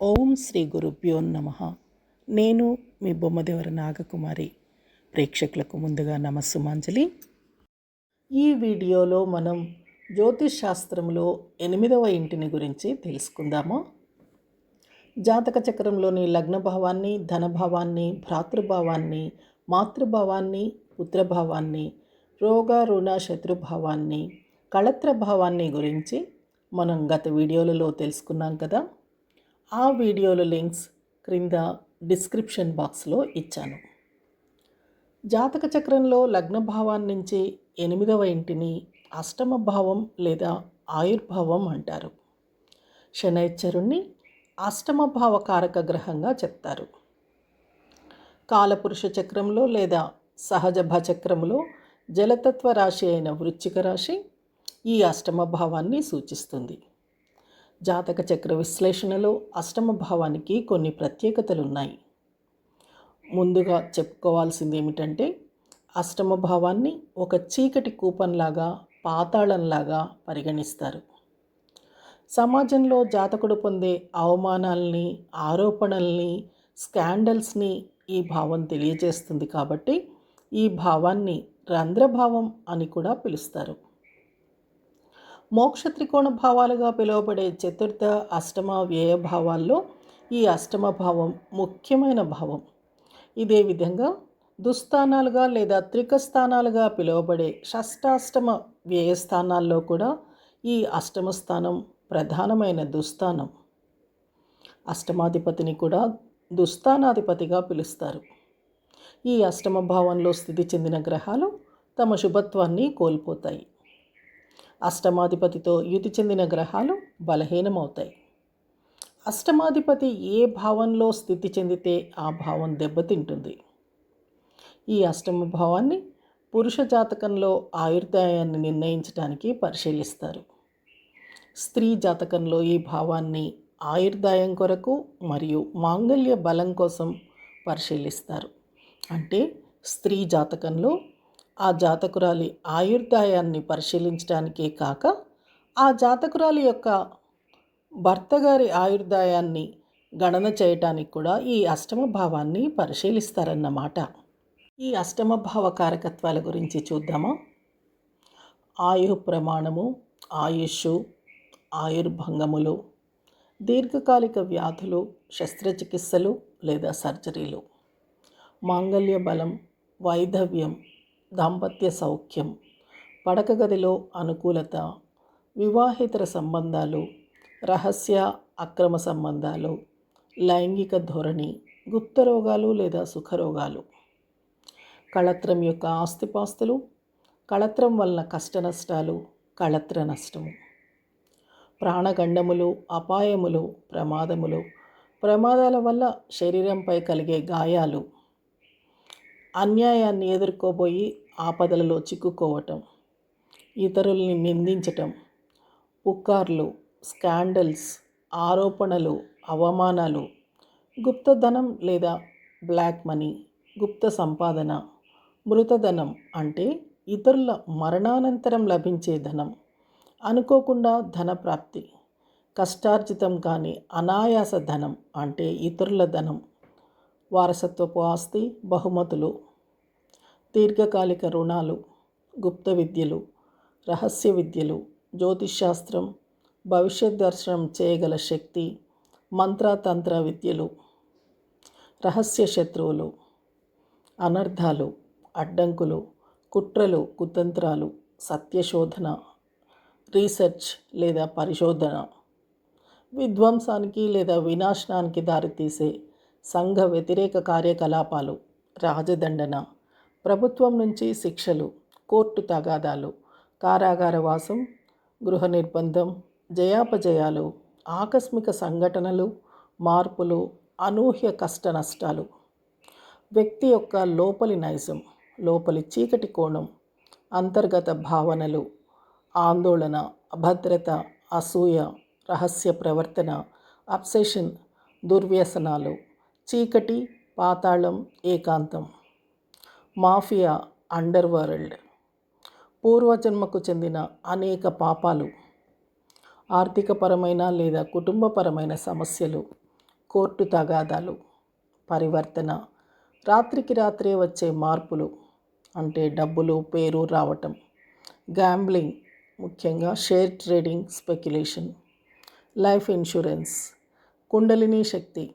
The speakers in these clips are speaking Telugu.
ఓం శ్రీ గురుభ్యో నమ. నేను మీ బొమ్మదేవర నాగకుమారి. ప్రేక్షకులకు ముందుగా నమస్సుమాంజలి. ఈ వీడియోలో మనం జ్యోతిష్ శాస్త్రంలో ఎనిమిదవ ఇంటిని గురించి తెలుసుకుందాము. జాతక చక్రంలోని లగ్నభావాన్ని ధనభావాన్ని భ్రాతృభావాన్ని మాతృభావాన్ని పుత్రభావాన్ని రోగ రుణ శత్రుభావాన్ని కళత్ర భావాన్ని గురించి మనం గత వీడియోలలో తెలుసుకున్నాం కదా. ఆ వీడియోల లింక్స్ క్రింద డిస్క్రిప్షన్ బాక్స్లో ఇచ్చాను. జాతక చక్రంలో లగ్న భావాన్ని నుంచి ఎనిమిదవ ఇంటిని అష్టమ భావం లేదా ఆయుర్భావం అంటారు. శనైశ్చరుణ్ణి అష్టమ భావ కారక గ్రహంగా చెప్తారు. కాలపురుష చక్రంలో లేదా సహజ భచక్రంలో జలతత్వ రాశి అయిన వృచ్చిక రాశి ఈ అష్టమ భావాన్ని సూచిస్తుంది. జాతక చక్ర విశ్లేషణలో అష్టమ భావానికి కొన్ని ప్రత్యేకతలు ఉన్నాయి ముందుగా చెప్పుకోవాల్సింది ఏమిటంటే అష్టమ భావాన్ని ఒక చీకటి కూపంలాగా పాతాళంలాగా పరిగణిస్తారు. సమాజంలో జాతకుడు పొందే అవమానాల్ని ఆరోపణల్ని స్కాండల్స్ని ఈ భావం తెలియజేస్తుంది కాబట్టి ఈ భావాన్ని రంధ్రభావం అని కూడా పిలుస్తారు. మోక్ష త్రికోణ భావాలుగా పిలువబడే చతుర్థ అష్టమ వ్యయ భావాల్లో ఈ అష్టమ భావం ముఖ్యమైన భావం. ఇదే విధంగా దుస్థానాలుగా లేదా త్రికస్థానాలుగా పిలువబడే షష్టాష్టమ వ్యయస్థానాల్లో కూడా ఈ అష్టమ స్థానం ప్రధానమైన దుస్థానం. అష్టమాధిపతిని కూడా దుస్థానాధిపతిగా పిలుస్తారు. ఈ అష్టమ భావంలో స్థితి చెందిన గ్రహాలు తమ శుభత్వాన్ని కోల్పోతాయి. అష్టమాధిపతితో యుతి చెందిన గ్రహాలు బలహీనమవుతాయి. అష్టమాధిపతి ఏ భావంలో స్థితి చెందితే ఆ భావం దెబ్బతింటుంది. ఈ అష్టమ భావాన్ని పురుష జాతకంలో ఆయుర్దాయాన్ని నిర్ణయించడానికి పరిశీలిస్తారు. స్త్రీ జాతకంలో ఈ భావాన్ని ఆయుర్దాయం కొరకు మరియు మాంగళ్య బలం కోసం పరిశీలిస్తారు. అంటే స్త్రీ జాతకంలో ఆ జాతకురాలి ఆయుర్దాయాన్ని పరిశీలించడానికే కాక ఆ జాతకురాలి యొక్క భర్తగారి ఆయుర్దాయాన్ని గణన చేయటానికి కూడా ఈ అష్టమ భావాన్ని పరిశీలిస్తారన్నమాట. ఈ అష్టమ భావ కారకత్వాల గురించి చూద్దామా? ఆయు ప్రమాణము ఆయుష్ ఆయుర్భంగములు దీర్ఘకాలిక వ్యాధులు శస్త్రచికిత్సలు లేదా సర్జరీలు మాంగళ్య బలం వైధవ్యం దాంపత్య సౌఖ్యం పడక గదిలో అనుకూలత వివాహేతర సంబంధాలు రహస్య అక్రమ సంబంధాలు లైంగిక ధోరణి గుప్త రోగాలు లేదా సుఖరోగాలు కళత్రం యొక్క ఆస్తిపాస్తులు కళత్రం వలన కష్ట నష్టాలు కళత్ర నష్టము. ప్రాణగండములు అపాయములు ప్రమాదములు ప్రమాదాల వల్ల శరీరంపై కలిగే గాయాలు అన్యాయాన్ని ఎదుర్కోబోయి ఆపదలలో చిక్కుకోవటం ఇతరుల్ని నిందించటం పుకార్లు స్కాండల్స్ ఆరోపణలు అవమానాలు గుప్తధనం లేదా బ్లాక్ మనీ గుప్త సంపాదన మృతధనం అంటే ఇతరుల మరణానంతరం లభించే ధనం అనుకోకుండా ధన ప్రాప్తి కష్టార్జితం కానీ అనాయాస ధనం అంటే ఇతరుల ధనం వారసత్వపు ఆస్తి బహుమతులు దీర్ఘకాలిక రుణాలు గుప్త విద్యలు రహస్య విద్యలు జ్యోతిష్శాస్త్రం భవిష్యత్ దర్శనం చేయగల శక్తి మంత్రతంత్ర విద్యలు రహస్య శత్రువులు అనర్థాలు అడ్డంకులు కుట్రలు కుతంత్రాలు సత్యశోధన రీసెర్చ్ లేదా పరిశోధన విధ్వంసానికి లేదా వినాశనానికి దారితీసే సంఘ వ్యతిరేక కార్యకలాపాలు రాజదండన ప్రభుత్వం నుంచి శిక్షలు కోర్టు తగాదాలు కారాగార వాసం గృహ నిర్బంధం జయాపజయాలు ఆకస్మిక సంఘటనలు మార్పులు అనూహ్య కష్ట నష్టాలు. వ్యక్తి యొక్క లోపలి నైజం లోపలి చీకటి కోణం అంతర్గత భావనలు ఆందోళన అభద్రత అసూయ రహస్య ప్రవర్తన అబ్సెషన్ దుర్వ్యసనాలు చీకటి పాతాళం ఏకాంతం. మాఫియా అండర్ వరల్డ్ పూర్వజన్మకు చెందిన అనేక పాపాలు ఆర్థికపరమైన లేదా కుటుంబపరమైన సమస్యలు కోర్టు తగాదాలు పరివర్తన రాత్రికి రాత్రే వచ్చే మార్పులు అంటే డబ్బులు పేరు రావటం గ్యాంబ్లింగ్ ముఖ్యంగా share trading speculation life insurance kundalini shakti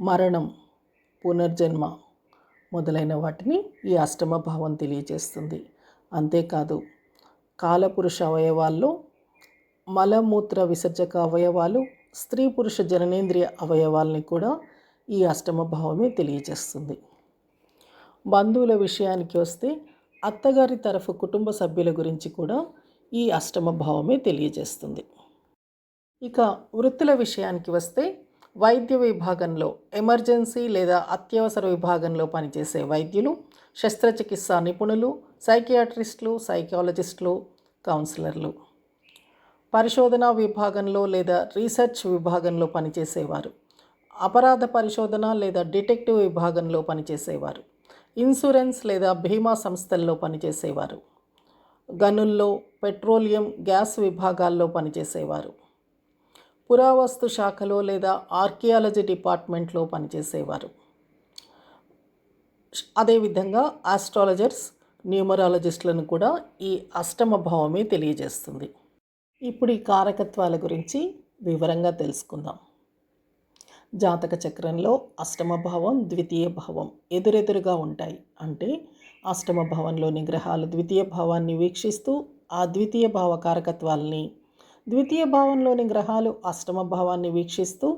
మరణం పునర్జన్మ. మొదలైన వాటిని ఈ అష్టమ భావం తెలియజేస్తుంది. అంతేకాదు కాలపురుష అవయవాల్లో మలమూత్ర విసర్జక అవయవాలు స్త్రీ పురుష జననేంద్రియ అవయవాల్ని కూడా ఈ అష్టమ భావమే తెలియజేస్తుంది. బంధువుల విషయానికి వస్తే అత్తగారి తరఫు కుటుంబ సభ్యుల గురించి కూడా ఈ అష్టమ భావమే తెలియజేస్తుంది. ఇక వృత్తుల విషయానికి వస్తే వైద్య విభాగంలో ఎమర్జెన్సీ లేదా అత్యవసర విభాగంలో పనిచేసే వైద్యులు శస్త్రచికిత్సా నిపుణులు సైకియాట్రిస్టులు సైకాలజిస్టులు కౌన్సిలర్లు. పరిశోధన విభాగంలో లేదా రీసెర్చ్ విభాగంలో పనిచేసేవారు. అపరాధ పరిశోధన లేదా డిటెక్టివ్ విభాగంలో పనిచేసేవారు. ఇన్సూరెన్స్ లేదా బీమా సంస్థల్లో పనిచేసేవారు. గనుల్లో పెట్రోలియం గ్యాస్ విభాగాల్లో పనిచేసేవారు. పురావస్తు శాఖలో లేదా ఆర్కియాలజీ డిపార్ట్మెంట్లో పనిచేసేవారు. అదేవిధంగా ఆస్ట్రాలజర్స్ న్యూమరాలజిస్టులను కూడా ఈ అష్టమ భావమే తెలియజేస్తుంది. ఇప్పుడు ఈ కారకత్వాల గురించి వివరంగా తెలుసుకుందాం. జాతక చక్రంలో అష్టమ భావం ద్వితీయ భావం ఎదురెదురుగా ఉంటాయి. అంటే అష్టమ భావంలోని గ్రహాలు ద్వితీయ భావాన్ని వీక్షిస్తూ ఆ ద్వితీయ భావ కారకత్వాల్ని ద్వితీయ భావంలోని గ్రహాలు అష్టమ భావాన్ని వీక్షిస్తూ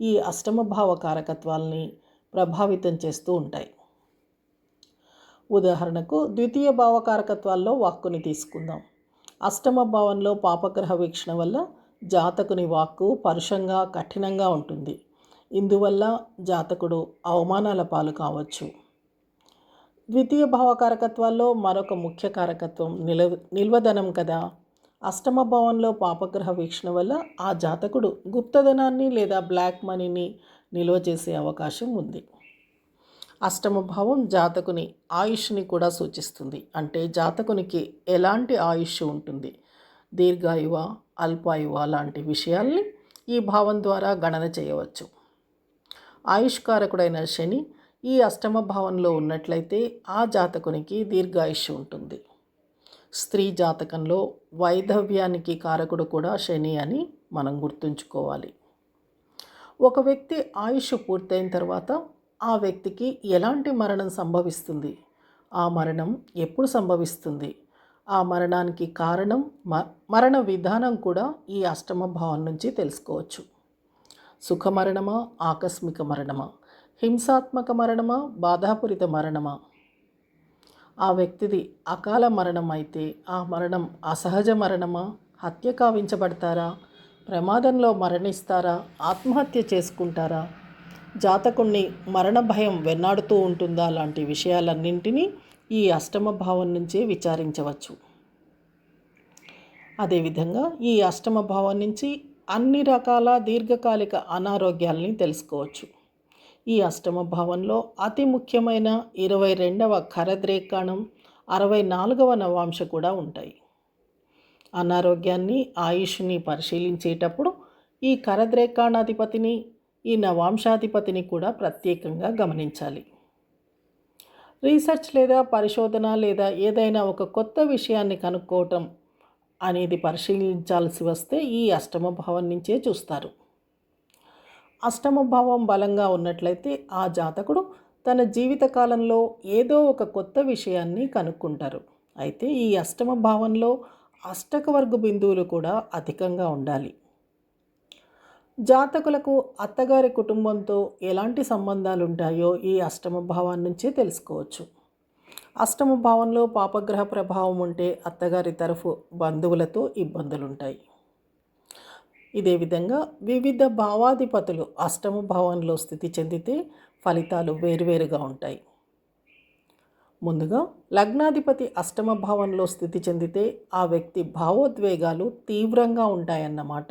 ఈ అష్టమ భావ కారకత్వాల్ని ప్రభావితం చేస్తూ ఉంటాయి. ఉదాహరణకు ద్వితీయ భావ కారకత్వాల్లో వాక్కుని తీసుకుందాం. అష్టమ భావంలో పాపగ్రహ వీక్షణ వల్ల జాతకుని వాక్కు పరుషంగా కఠినంగా ఉంటుంది. ఇందువల్ల జాతకుడు అవమానాల పాలు కావచ్చు. ద్వితీయ భావకారకత్వాల్లో మరొక ముఖ్య కారకత్వం నిలవ నిల్వధనం కదా. అష్టమ భావంలో పాపగ్రహ వీక్షణ వల్ల ఆ జాతకుడు గుప్తధనాన్ని లేదా బ్లాక్ మనీని నిల్వ చేసే అవకాశం ఉంది. అష్టమ భావం జాతకుని ఆయుష్ని కూడా సూచిస్తుంది. అంటే జాతకునికి ఎలాంటి ఆయుష్ ఉంటుంది? దీర్ఘాయువ అల్పాయువ లాంటి విషయాల్ని ఈ భావం ద్వారా గణన చేయవచ్చు. ఆయుష్కారకుడైన శని ఈ అష్టమ భావంలో ఉన్నట్లయితే ఆ జాతకునికి దీర్ఘాయుష్ ఉంటుంది. స్త్రీ జాతకంలో వైధవ్యానికి కారకుడు కూడా శని అని మనం గుర్తుంచుకోవాలి. ఒక వ్యక్తి ఆయుష్ పూర్తయిన తర్వాత ఆ వ్యక్తికి ఎలాంటి మరణం సంభవిస్తుంది? ఆ మరణం ఎప్పుడు సంభవిస్తుంది? ఆ మరణానికి కారణం మ మరణ విధానం కూడా ఈ అష్టమ భావం నుంచి తెలుసుకోవచ్చు. సుఖ మరణమా ఆకస్మిక మరణమా? హింసాత్మక మరణమా బాధాపూరిత మరణమా? ఆ వ్యక్తిది అకాల మరణం అయితే ఆ మరణం అసహజ మరణమా? హత్య కావించబడతారా? ప్రమాదంలో మరణిస్తారా? ఆత్మహత్య చేసుకుంటారా? జాతకుణ్ణి మరణ భయం వెన్నాడుతూ ఉంటుందా? లాంటి విషయాలన్నింటినీ ఈ అష్టమ భావం నుంచే విచారించవచ్చు. అదేవిధంగా ఈ అష్టమ భావం నుంచి అన్ని రకాల దీర్ఘకాలిక అనారోగ్యాలని తెలుసుకోవచ్చు. ఈ అష్టమ భావంలో అతి ముఖ్యమైన ఇరవై రెండవ కరద్రేకాణం అరవై నాలుగవ నవాంశ కూడా ఉంటాయి. అనారోగ్యాన్ని ఆయుష్ని పరిశీలించేటప్పుడు ఈ కరద్రేకాణాధిపతిని ఈ నవాంశాధిపతిని కూడా ప్రత్యేకంగా గమనించాలి. రీసెర్చ్ లేదా పరిశోధన లేదా ఏదైనా ఒక కొత్త విషయాన్ని కనుక్కోవటం అనేది పరిశీలించాల్సి వస్తే ఈ అష్టమ భావం నుంచే చూస్తారు. అష్టమ భావం బలంగా ఉన్నట్లయితే ఆ జాతకుడు తన జీవిత కాలంలో ఏదో ఒక కొత్త విషయాన్ని కనుక్కుంటారు. అయితే ఈ అష్టమ భావంలో అష్టకవర్గ బిందువులు కూడా అధికంగా ఉండాలి. జాతకులకు అత్తగారి కుటుంబంతో ఎలాంటి సంబంధాలు ఉంటాయో ఈ అష్టమ భావం నుంచే తెలుసుకోవచ్చు. అష్టమ భావంలో పాపగ్రహ ప్రభావం ఉంటే అత్తగారి తరఫు బంధువులతో ఇబ్బందులుంటాయి. ఇదే విధంగా వివిధ భావాధిపతులు అష్టమ భావంలో స్థితి చెందితే ఫలితాలు వేరువేరుగా ఉంటాయి. ముందుగా లగ్నాధిపతి అష్టమ భావంలో స్థితి చెందితే ఆ వ్యక్తి భావోద్వేగాలు తీవ్రంగా ఉంటాయన్నమాట.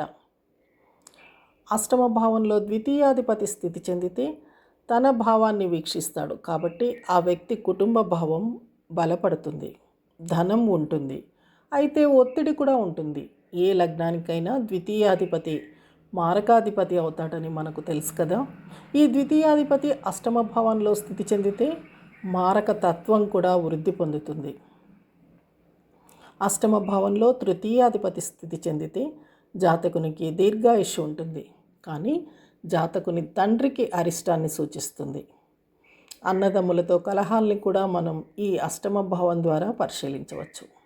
అష్టమ భావంలో ద్వితీయాధిపతి స్థితి చెందితే తన భావాన్ని వీక్షిస్తాడు కాబట్టి ఆ వ్యక్తి కుటుంబ భావం బలపడుతుంది ధనం ఉంటుంది అయితే ఒత్తిడి కూడా ఉంటుంది. ఏ లగ్నానికైనా ద్వితీయాధిపతి మారకాధిపతి అవుతాడని మనకు తెలుసు కదా. ఈ ద్వితీయాధిపతి అష్టమ భావంలో స్థితి చెందితే మారక తత్వం కూడా వృద్ధి పొందుతుంది. అష్టమ భావంలో తృతీయాధిపతి స్థితి చెందితే జాతకునికి దీర్ఘాయుష్యు ఉంటుంది. కానీ జాతకుని తండ్రికి అరిష్టాన్ని సూచిస్తుంది. అన్నదమ్ములతో కలహాల్ని కూడా మనం ఈ అష్టమ భావం ద్వారా పరిశీలించవచ్చు.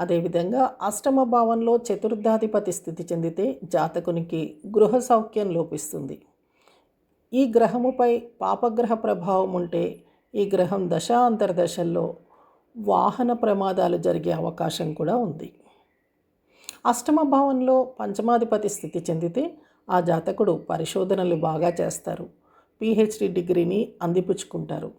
అదేవిధంగా అష్టమ భావంలో చతుర్థాధిపతి స్థితి చెందితే జాతకునికి గృహ సౌఖ్యం లోపిస్తుంది. ఈ గ్రహముపై పాపగ్రహ ప్రభావం ఉంటే ఈ గ్రహం దశ అంతర్దశల్లో వాహన ప్రమాదాలు జరిగే అవకాశం కూడా ఉంది. అష్టమ భావంలో పంచమాధిపతి స్థితి చెందితే ఆ జాతకుడు పరిశోధనలు బాగా చేస్తారు. పిహెచ్డి డిగ్రీని అందిపుచ్చుకుంటారు.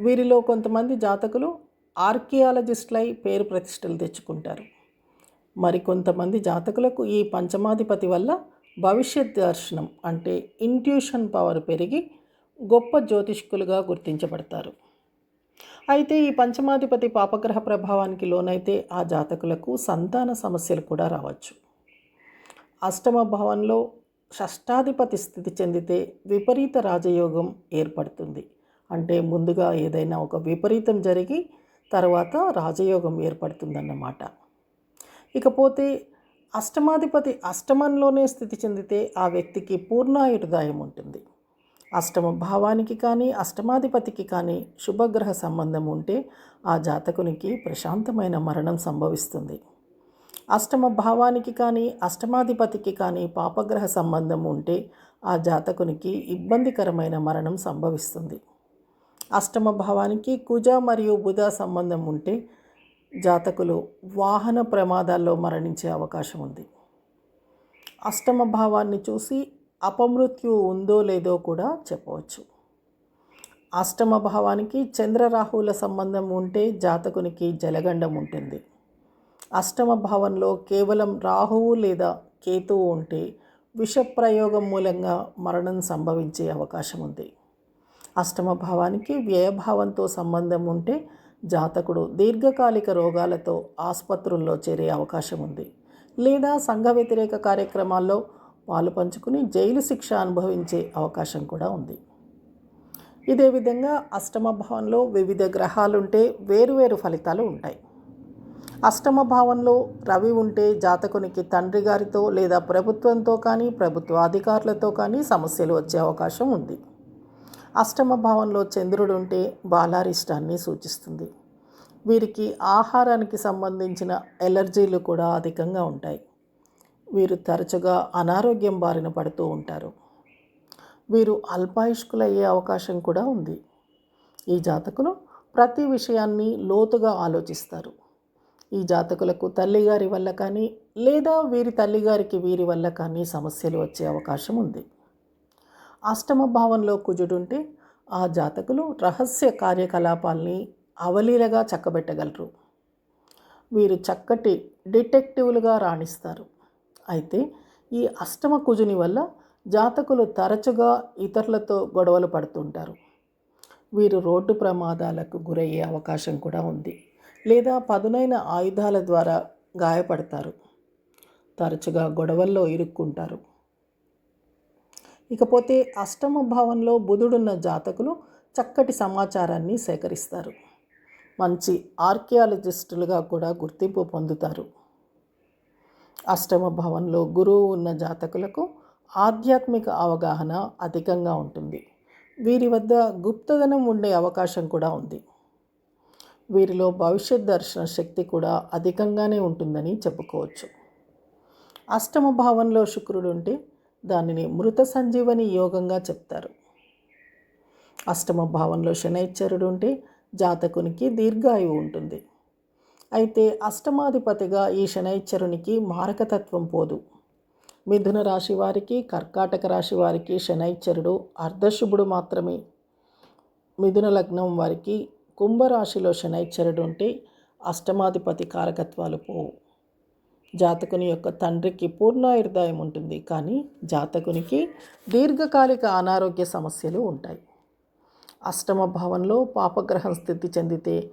వీరిలో కొంతమంది జాతకులు ఆర్కియాలజిస్టులై పేరు ప్రతిష్టలు తెచ్చుకుంటారు. మరికొంతమంది జాతకులకు ఈ పంచమాధిపతి వల్ల భవిష్యత్ దర్శనం అంటే ఇంట్యూషన్ పవర్ పెరిగి గొప్ప జ్యోతిష్కులుగా గుర్తించబడతారు. అయితే ఈ పంచమాధిపతి పాపగ్రహ ప్రభావానికి లోనైతే ఆ జాతకులకు సంతాన సమస్యలు కూడా రావచ్చు. అష్టమ భవనంలో షష్టాధిపతి స్థితి చెందితే విపరీత రాజయోగం ఏర్పడుతుంది. అంటే ముందుగా ఏదైనా ఒక విపరీతం జరిగి తర్వాత రాజయోగం ఏర్పడుతుందన్నమాట. ఇకపోతే అష్టమాధిపతి అష్టమంలోనే స్థితి చెందితే ఆ వ్యక్తికి పూర్ణాయుర్దాయం ఉంటుంది. అష్టమ భావానికి కానీ అష్టమాధిపతికి కానీ శుభగ్రహ సంబంధం ఉంటే ఆ జాతకునికి ప్రశాంతమైన మరణం సంభవిస్తుంది. అష్టమ భావానికి కానీ అష్టమాధిపతికి కానీ పాపగ్రహ సంబంధం ఉంటే ఆ జాతకునికి ఇబ్బందికరమైన మరణం సంభవిస్తుంది. అష్టమ భావానికి కుజ మరియు బుధ సంబంధం ఉంటే జాతకులు వాహన ప్రమాదాల్లో మరణించే అవకాశం ఉంది. అష్టమ భావాన్ని చూసి అపమృత్యు ఉందో లేదో కూడా చెప్పవచ్చు. అష్టమ భావానికి చంద్రరాహువుల సంబంధం ఉంటే జాతకునికి జలగండం ఉంటుంది. అష్టమ భావంలో కేవలం రాహువు లేదా కేతువు ఉంటే విషప్రయోగం మూలంగా మరణం సంభవించే అవకాశం ఉంది. అష్టమ భావానికి వ్యయభావంతో సంబంధం ఉంటే జాతకుడు దీర్ఘకాలిక రోగాలతో ఆసుపత్రుల్లో చేరే అవకాశం ఉంది. లేదా సంఘ వ్యతిరేక కార్యక్రమాల్లో పాలు పంచుకుని జైలు శిక్ష అనుభవించే అవకాశం కూడా ఉంది. ఇదే విధంగా అష్టమ భావంలో వివిధ గ్రహాలుంటే వేరువేరు ఫలితాలు ఉంటాయి. అష్టమ భావంలో రవి ఉంటే జాతకునికి తండ్రి గారితో లేదా ప్రభుత్వంతో కానీ ప్రభుత్వ అధికారులతో కానీ సమస్యలు వచ్చే అవకాశం ఉంది. అష్టమ భావంలో చంద్రుడు ఉంటే బాలారిష్టాన్ని సూచిస్తుంది. వీరికి ఆహారానికి సంబంధించిన ఎలర్జీలు కూడా అధికంగా ఉంటాయి. వీరు తరచుగా అనారోగ్యం బారిన పడుతూ ఉంటారు. వీరు అల్పాయుష్కులయ్యే అవకాశం కూడా ఉంది. ఈ జాతకులు ప్రతి విషయాన్ని లోతుగా ఆలోచిస్తారు. ఈ జాతకులకు తల్లిగారి వల్ల కానీ లేదా వీరి తల్లిగారికి వీరి వల్ల కానీ సమస్యలు వచ్చే అవకాశం ఉంది. అష్టమ భావంలో కుజుడుంటే ఆ జాతకులు రహస్య కార్యకలాపాల్ని అవలీలగా చక్కబెట్టగలరు. వీరు చక్కటి డిటెక్టివ్లుగా రాణిస్తారు. అయితే ఈ అష్టమ కుజుని వల్ల జాతకులు తరచుగా ఇతరులతో గొడవలు పడుతుంటారు. వీరు రోడ్డు ప్రమాదాలకు గురయ్యే అవకాశం కూడా ఉంది. లేదా పదునైన ఆయుధాల ద్వారా గాయపడతారు. తరచుగా గొడవల్లో ఇరుక్కుంటారు. ఇకపోతే అష్టమ భావంలో బుధుడున్న జాతకులు చక్కటి సమాచారాన్ని సేకరిస్తారు. మంచి ఆర్కియాలజిస్టులుగా కూడా గుర్తింపు పొందుతారు. అష్టమ భావంలో గురువు ఉన్న జాతకులకు ఆధ్యాత్మిక అవగాహన అధికంగా ఉంటుంది. వీరి వద్ద గుప్తధనం ఉండే అవకాశం కూడా ఉంది. వీరిలో భవిష్యత్ దర్శన శక్తి కూడా అధికంగానే ఉంటుందని చెప్పుకోవచ్చు. అష్టమ భావంలో శుక్రుడు ఉంటే దానిని మృత సంజీవని యోగంగా చెప్తారు. అష్టమ భావంలో శనైశ్చరుడు ఉంటే జాతకునికి దీర్ఘాయువు ఉంటుంది. అయితే అష్టమాధిపతిగా ఈ శనైశ్చరునికి మారకతత్వం పోదు. మిథున రాశి వారికి కర్కాటక రాశి వారికి శనైశ్చరుడు అర్ధశుభుడు మాత్రమే. మిథున లగ్నం వారికి కుంభరాశిలో శనైశ్చరుడు ఉంటే అష్టమాధిపతి కారకత్వాలు పోవు. జాతకుని యొక్క తండ్రికి పూర్ణాయుర్దాయం ఉంటుంది. కానీ జాతకునికి దీర్ఘకాలిక అనారోగ్య సమస్యలు ఉంటాయి. అష్టమ భావంలో పాపగ్రహం స్థితి చెందితే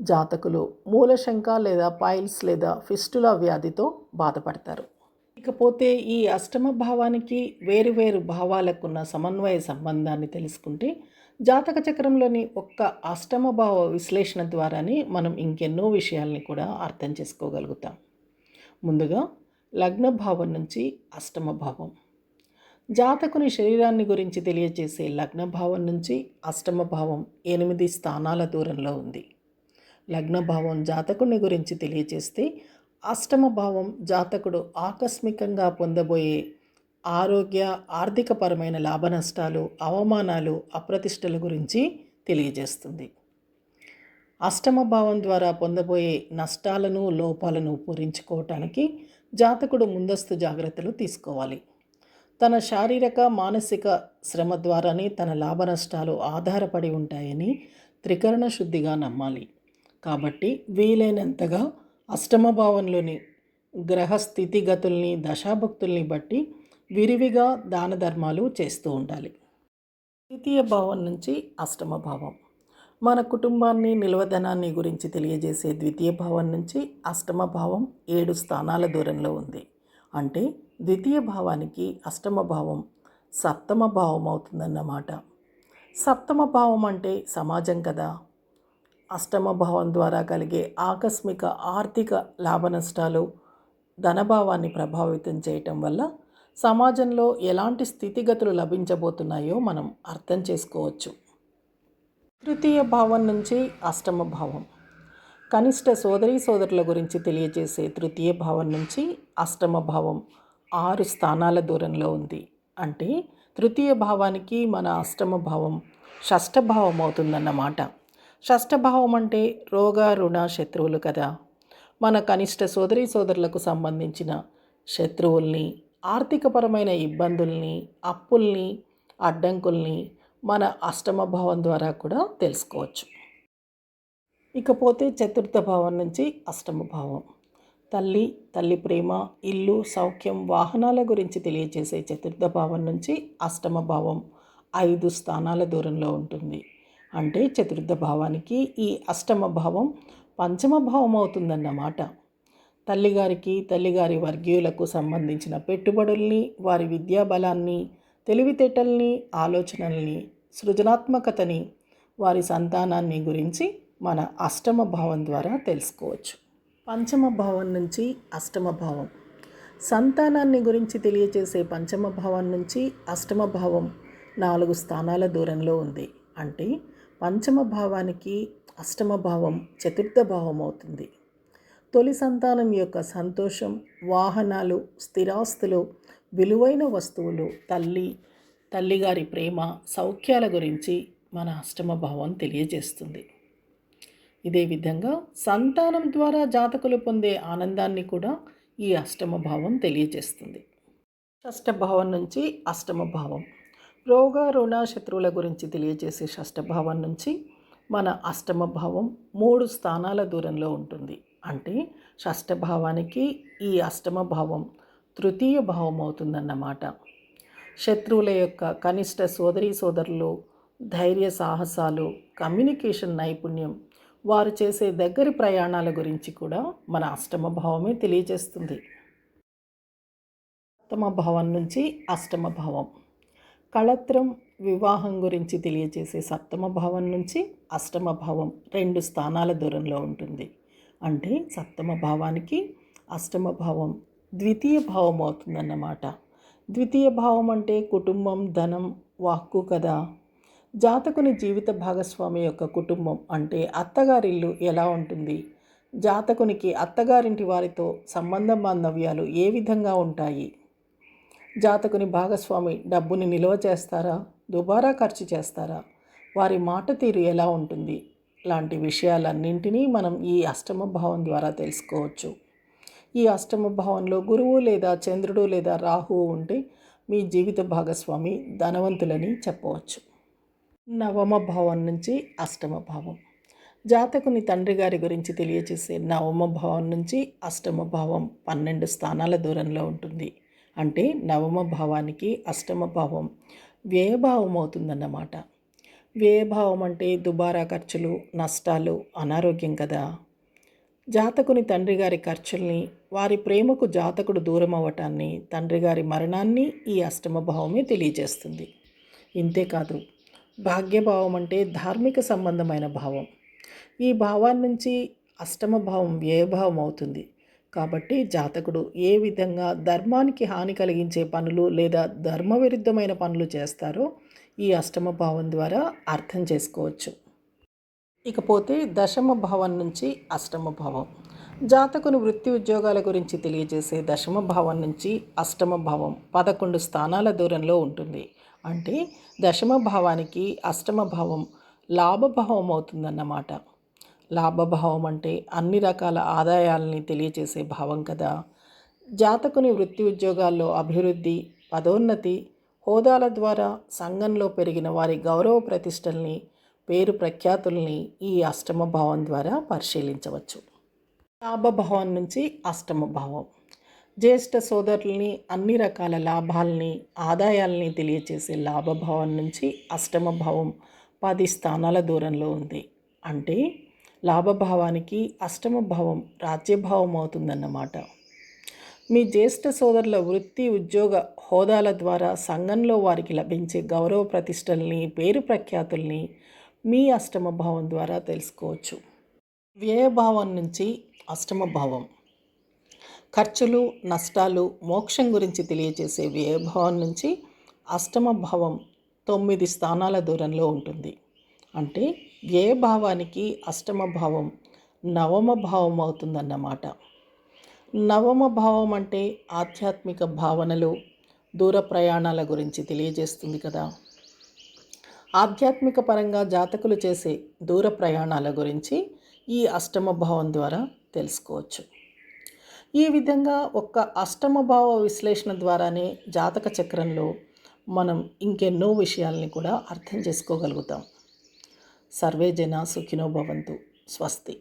జాతకులు మూలశంక లేదా పైల్స్ లేదా ఫిస్టుల వ్యాధితో బాధపడతారు. ఇకపోతే ఈ అష్టమ భావానికి వేరు వేరు భావాలకున్న సమన్వయ సంబంధాన్ని తెలుసుకుంటే జాతక చక్రంలోని ఒక్క అష్టమ భావ విశ్లేషణ ద్వారానే మనం ఇంకెన్నో విషయాల్ని కూడా అర్థం చేసుకోగలుగుతాం. ముందుగా లగ్న భావం నుంచి అష్టమ భావం జాతకుని శరీరాన్ని గురించి తెలియజేసే లగ్న భావం నుంచి అష్టమ భావం ఎనిమిది స్థానాల దూరంలో ఉంది. లగ్న భావం జాతకుని గురించి తెలియజేస్తే అష్టమ భావం జాతకుడు ఆకస్మికంగా పొందబోయే ఆరోగ్య ఆర్థికపరమైన లాభ నష్టాలు అవమానాలు అప్రతిష్టల గురించి తెలియజేస్తుంది. అష్టమ భావం ద్వారా పొందబోయే నష్టాలను లోపాలను పూరించుకోవటానికి జాతకుడు ముందస్తు జాగ్రత్తలు తీసుకోవాలి. తన శారీరక మానసిక శ్రమ ద్వారానే తన లాభ నష్టాలు ఆధారపడి ఉంటాయని త్రికరణ శుద్ధిగా నమ్మాలి. కాబట్టి వీలైనంతగా అష్టమ భావంలోని గ్రహ స్థితిగతుల్ని దశాభక్తుల్ని బట్టి విరివిగా దాన ధర్మాలు చేస్తూ ఉండాలి. ద్వితీయ భావం నుంచి అష్టమ భావం. మన కుటుంబాన్ని నిల్వధనాన్ని గురించి తెలియజేసే ద్వితీయ భావం నుంచి అష్టమ భావం ఏడు స్థానాల దూరంలో ఉంది. అంటే ద్వితీయ భావానికి అష్టమ భావం సప్తమ భావం అవుతుందన్నమాట సప్తమ భావం అంటే సమాజం కదా. అష్టమ భావం ద్వారా కలిగే ఆకస్మిక ఆర్థిక లాభ నష్టాలు ధనభావాన్ని ప్రభావితం చేయటం వల్ల సమాజంలో ఎలాంటి స్థితిగతులు లభించబోతున్నాయో మనం అర్థం చేసుకోవచ్చు. తృతీయ భావం నుంచి అష్టమ భావం. కనిష్ట సోదరి సోదరుల గురించి తెలియజేసే తృతీయ భావం నుంచి అష్టమ భావం ఆరు స్థానాల దూరంలో ఉంది. అంటే తృతీయ భావానికి మన అష్టమ భావం షష్ఠభావం అవుతుందన్నమాట. షష్ఠభావం అంటే రోగ రుణ శత్రువులు కదా. మన కనిష్ట సోదరి సోదరులకు సంబంధించిన శత్రువుల్ని ఆర్థికపరమైన ఇబ్బందుల్ని అప్పుల్ని అడ్డంకుల్ని మన అష్టమ భావం ద్వారా కూడా తెలుసుకోవచ్చు. ఇకపోతే చతుర్థ భావం నుంచి అష్టమ భావం. తల్లి తల్లి ప్రేమ ఇల్లు సౌఖ్యం వాహనాల గురించి తెలియజేసే చతుర్థ భావం నుంచి అష్టమ భావం ఐదు స్థానాల దూరంలో ఉంటుంది. అంటే చతుర్థ భావానికి ఈ అష్టమ భావం పంచమ భావం అవుతుందన్నమాట. తల్లిగారికి తల్లిగారి వర్గీయులకు సంబంధించిన పెట్టుబడుల్ని వారి విద్యాబలాన్ని తెలివితేటల్ని ఆలోచనల్ని సృజనాత్మకతని వారి సంతానాన్ని గురించి మన అష్టమ భావం ద్వారా తెలుసుకోవచ్చు. పంచమ భావం నుంచి అష్టమ భావం. సంతానాన్ని గురించి తెలియజేసే పంచమ భావం నుంచి అష్టమ భావం నాలుగు స్థానాల దూరంలో ఉంది. అంటే పంచమ భావానికి అష్టమ భావం చతుర్థ భావం అవుతుంది. తొలి సంతానం యొక్క సంతోషం వాహనాలు స్థిరాస్తులు విలువైన వస్తువులు తల్లి తల్లిగారి ప్రేమ సౌఖ్యాల గురించి మన అష్టమ భావం తెలియజేస్తుంది. ఇదే విధంగా సంతానం ద్వారా జాతకులు పొందే ఆనందాన్ని కూడా ఈ అష్టమ భావం తెలియజేస్తుంది. షష్టభావం నుంచి అష్టమ భావం రోగ రుణ శత్రువుల గురించి తెలియజేసే షష్టభావం నుంచి మన అష్టమ భావం మూడు స్థానాల దూరంలో ఉంటుంది. అంటే షష్టభావానికి ఈ అష్టమ భావం తృతీయ భావం అవుతుందన్నమాట శత్రువుల యొక్క కనిష్ట సోదరీ సోదరులు ధైర్య సాహసాలు కమ్యూనికేషన్ నైపుణ్యం వారు చేసే దగ్గరి ప్రయాణాల గురించి కూడా మన అష్టమ భావమే తెలియజేస్తుంది. సప్తమ భావం నుంచి అష్టమ భావం. కళత్రం వివాహం గురించి తెలియజేసే సప్తమ భావం నుంచి అష్టమ భావం రెండు స్థానాల దూరంలో ఉంటుంది. అంటే సప్తమ భావానికి అష్టమ భావం ద్వితీయ భావం అవుతుందన్నమాట ద్వితీయ భావం అంటే కుటుంబం ధనం వాక్కు కదా. జాతకుని జీవిత భాగస్వామి యొక్క కుటుంబం అంటే అత్తగారిల్లు ఎలా ఉంటుంది? జాతకునికి అత్తగారింటి వారితో సంబంధ బాంధవ్యాలు ఏ విధంగా ఉంటాయి? జాతకుని భాగస్వామి డబ్బుని నిల్వ చేస్తారా? దుబారా ఖర్చు చేస్తారా? వారి మాట తీరు ఎలా ఉంటుంది? లాంటి విషయాలన్నింటినీ మనం ఈ అష్టమ భావం ద్వారా తెలుసుకోవచ్చు. ఈ అష్టమ భావంలో గురువు లేదా చంద్రుడు లేదా రాహువు ఉంటే మీ జీవిత భాగస్వామి ధనవంతులని చెప్పవచ్చు. నవమ భావం నుంచి అష్టమ భావం. జాతకుని తండ్రి గారి గురించి తెలియచేసే నవమ భావం నుంచి అష్టమ భావం పన్నెండు స్థానాల దూరంలో ఉంటుంది. అంటే నవమ భావానికి అష్టమ భావం వ్యయభావం అవుతుందన్నమాట. వ్యయభావం అంటే దుబారా ఖర్చులు నష్టాలు అనారోగ్యం కదా? జాతకుని తండ్రి గారి ఖర్చుల్ని వారి ప్రేమకు జాతకుడు దూరం అవ్వటాన్ని తండ్రి గారి మరణాన్ని ఈ అష్టమ భావమే తెలియజేస్తుంది ఇంతేకాదు భాగ్యభావం అంటే ధార్మిక సంబంధమైన భావం. ఈ భావాన్ని నుంచి అష్టమ భావం వ్యయభావం అవుతుంది. కాబట్టి జాతకుడు ఏ విధంగా ధర్మానికి హాని కలిగించే పనులు లేదా ధర్మ విరుద్ధమైన పనులు చేస్తారో ఈ అష్టమ భావం ద్వారా అర్థం చేసుకోవచ్చు. ఇకపోతే దశమ భావం నుంచి అష్టమ భావం. జాతకుని వృత్తి ఉద్యోగాల గురించి తెలియజేసే దశమ భావం నుంచి అష్టమ భావం పదకొండు స్థానాల దూరంలో ఉంటుంది. అంటే దశమ భావానికి అష్టమ భావం లాభభావం అవుతుందన్నమాట. లాభభావం అంటే అన్ని రకాల ఆదాయాలని తెలియజేసే భావం కదా. జాతకుని వృత్తి ఉద్యోగాల్లో అభివృద్ధి పదోన్నతి హోదాల ద్వారా సంఘంలో పెరిగిన వారి గౌరవ ప్రతిష్టల్ని పేరు ప్రఖ్యాతుల్ని ఈ అష్టమ భావం ద్వారా పరిశీలించవచ్చు. లాభభావం నుంచి అష్టమ భావం. జ్యేష్ఠ సోదరుల్ని అన్ని రకాల లాభాలని ఆదాయాలని తెలియచేసే లాభభావం నుంచి అష్టమ భావం పది స్థానాల దూరంలో ఉంది. అంటే లాభభావానికి అష్టమ భావం రాజ్యభావం అవుతుందన్నమాట. మీ జ్యేష్ఠ సోదరుల వృత్తి ఉద్యోగ హోదాల ద్వారా సంఘంలో వారికి లభించే గౌరవ ప్రతిష్టల్ని పేరు ప్రఖ్యాతుల్ని మీ అష్టమ భావం ద్వారా తెలుసుకోవచ్చు. వ్యయభావం నుంచి అష్టమ భావం ఖర్చులు నష్టాలు మోక్షం గురించి తెలియజేసే వ్యయభావం నుంచి అష్టమ భావం తొమ్మిది స్థానాల దూరంలో ఉంటుంది. అంటే వ్యయభావానికి అష్టమ భావం నవమ భావం అవుతుందన్నమాట. నవమ భావం అంటే ఆధ్యాత్మిక భావనలు దూర ప్రయాణాల గురించి తెలియజేస్తుంది కదా. ఆధ్యాత్మిక పరంగా జాతకులు చేసే దూర ప్రయాణాల గురించి ఈ అష్టమ భావం ద్వారా తెలుసుకోవచ్చు. ఈ విధంగా ఒక్క అష్టమ భావ విశ్లేషణ ద్వారానే జాతక చక్రంలో మనం ఇంకెన్నో విషయాల్ని కూడా అర్థం చేసుకోగలుగుతాం. సర్వే జన సుఖినో భవంతు. స్వస్తి.